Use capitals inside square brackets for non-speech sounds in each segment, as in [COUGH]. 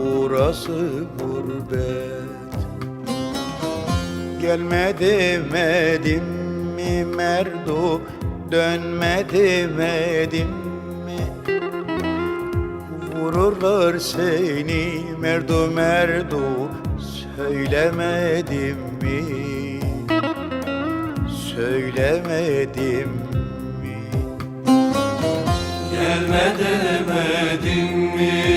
Burası gurbet. Gelme demedim mi merdo Dönme demedim mi? Vururlar seni merdo merdo Söylemedim mi? Söylemedim mi? Gelme demedin mi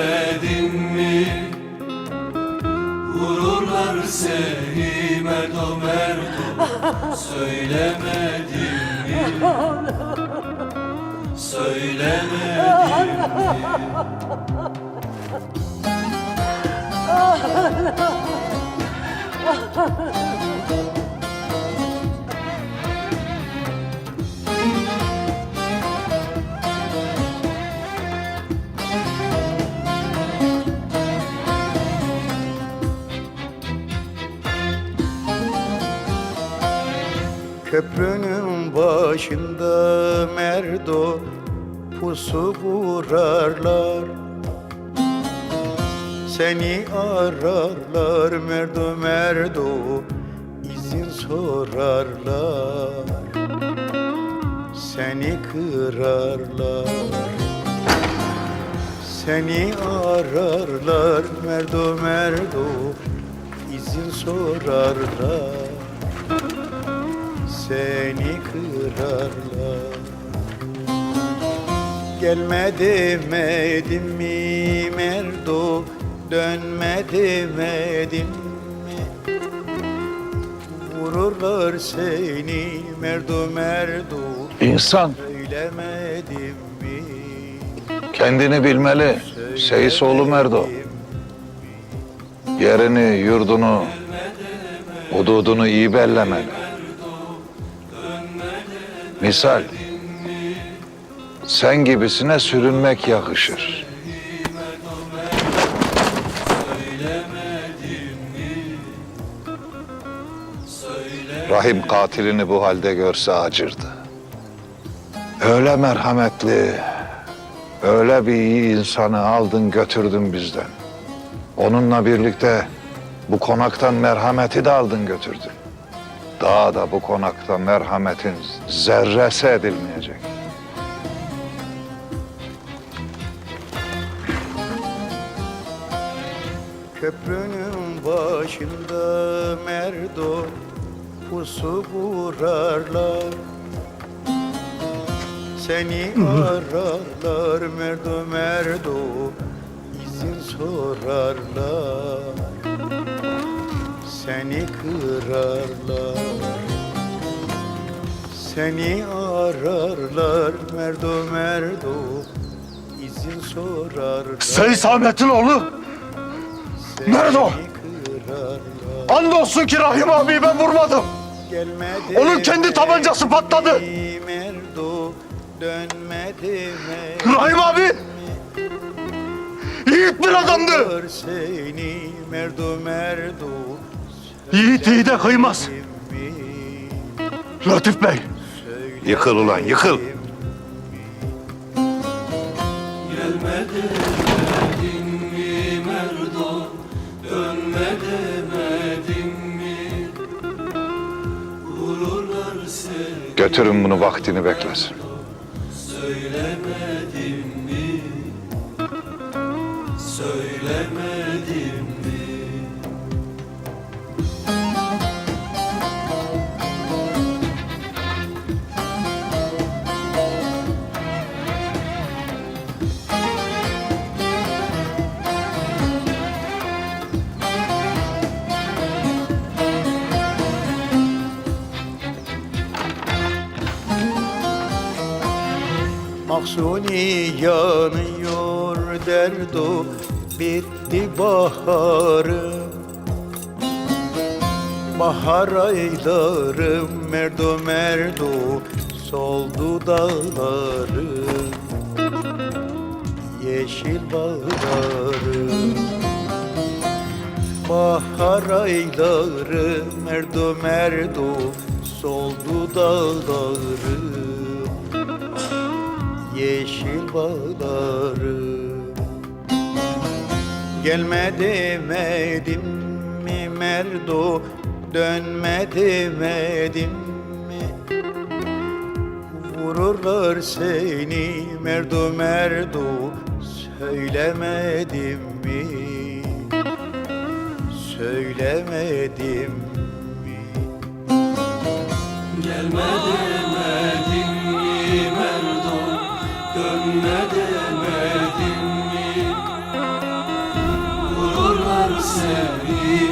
demedin mi? Vururlar seni Merdo Merdo Söylemedim mi? Söylemedim [LAUGHS] Köprünün başında merdo pusu kurarlar Seni ararlar merdo merdo izin sorarlar. Seni kırarlar. Seni ararlar merdo merdo izin sorarlar seni kırarlar Gelme demedim mi merdo Dönme demedim mi Vururlar seni merdo merdo İnsan Söylemedim mi kendini bilmeli. Seyisoğlu Merdo. Yerini, yurdunu, hududunu iyi bellemeli. Misal, sen gibisine sürünmek yakışır. Rahim katilini bu halde görse acırdı. Öyle merhametli, öyle bir iyi insanı aldın götürdün bizden. Onunla birlikte bu konaktan merhameti de aldın götürdün. Daha da bu konakta merhametin zerresi edilmeyecek. Köprünün başında merdo pusu kurarlar Seni ararlar merdo merdo izin sorarlar. Seni kırarlar Seni ararlar merdo merdo izin sorarlar Seysamet'in oğlu Seni Nerede o? andolsun ki Rahim abi ben vurmadım. Gelmedi Onun kendi tabancası patladı. Merdo dönmedi mi? Rahim abi yiğit bir adamdı. Seni merdo merdo Yiğit yiğide kıymaz. Latif Bey Yıkıl ulan yıkıl. Götürün bunu vaktini beklesin. Mahsuni yanıyor derdo bitti baharım Bahar aylarım merdo merdo soldu dağlarım Yeşil bağlarım Bahar ayları merdo merdo soldu dağlarım Yeşil bağlarım Gelme demedim mi merdo? Dönme demedim mi? Vururlar seni merdo merdo. Söylemedim mi? Söylemedim mi? Gelme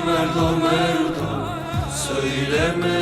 Merdo Merdo Söylemedim